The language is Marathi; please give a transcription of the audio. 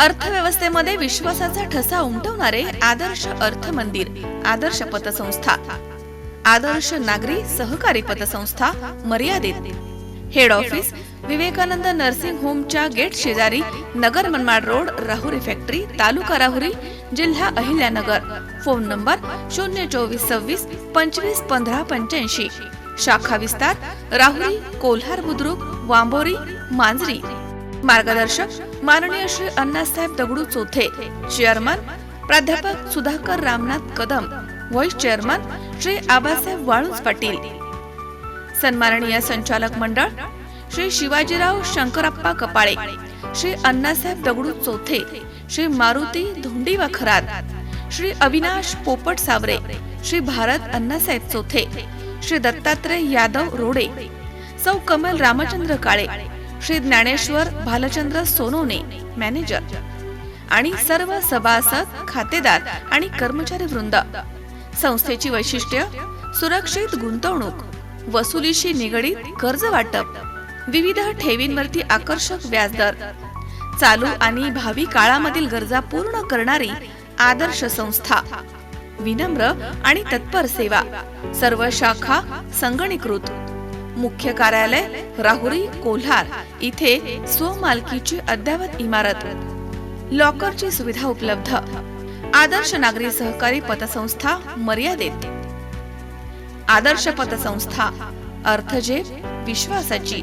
अर्थव्यवस्थेमध्ये विश्वासाचा ठसा उमटवणारे आदर्श अर्थ मंदिर आदर्श पतसंस्था आदर्श नागरी सहकारी पतसंस्था मर्यादित. हेड ऑफिस विवेकानंद नर्सिंग होमच्या गेट शेजारी नगर मनमाड रोड राहुरी फॅक्टरी तालुका राहुरी जिल्हा अहिल्यानगर. फोन नंबर शून्य चोवीस सव्वीस पंचवीस पंधरा पंच्याऐंशी. शाखा विस्तार राहुरी कोल्हार बुद्रुक वांबोरी मांजरी. मार्गदर्शक माननीय श्री अण्णासाहेब दगडू चोथे चेअरमन प्राध्यापक सुधाकर रामनाथ कदम व्हाईस चेअरमन श्री आबासाहेब वाळूज पाटील. सन्माननीय संचालक मंडळ श्री शिवाजीराव शंकरप्पा कपाळे श्री अण्णासाहेब दगडू चोथे श्री मारुती धोंडीवा वखरात श्री अविनाश पोपट सावरे श्री भारत अण्णासाहेब चोथे श्री दत्तात्रय यादव रोडे सौ कमल रामचंद्र काळे श्री ज्ञानेश्वर भालचंद्र सोनवणे मॅनेजर आणि सर्व सभासद खातेदार आणि कर्मचारी वृंद. संस्थेची वैशिष्ट्य सुरक्षित गुंतवणूक वसुलीशी निगडीत कर्ज वाटप विविध ठेवींवरती आकर्षक व्याजदर चालू आणि भावी काळामधील गरजा पूर्ण करणारी आदर्श संस्था विनम्र आणि तत्पर सेवा सर्व शाखा संगणीकृत. मुख्य कार्यालय राहुरी कोल्हार इथे स्वमालकीची अद्ययावत इमारत. लॉकरची सुविधा उपलब्ध. आदर्श नागरी सहकारी पतसंस्था मर्यादित. आदर्श पतसंस्था अर्थजेब विश्वासाची.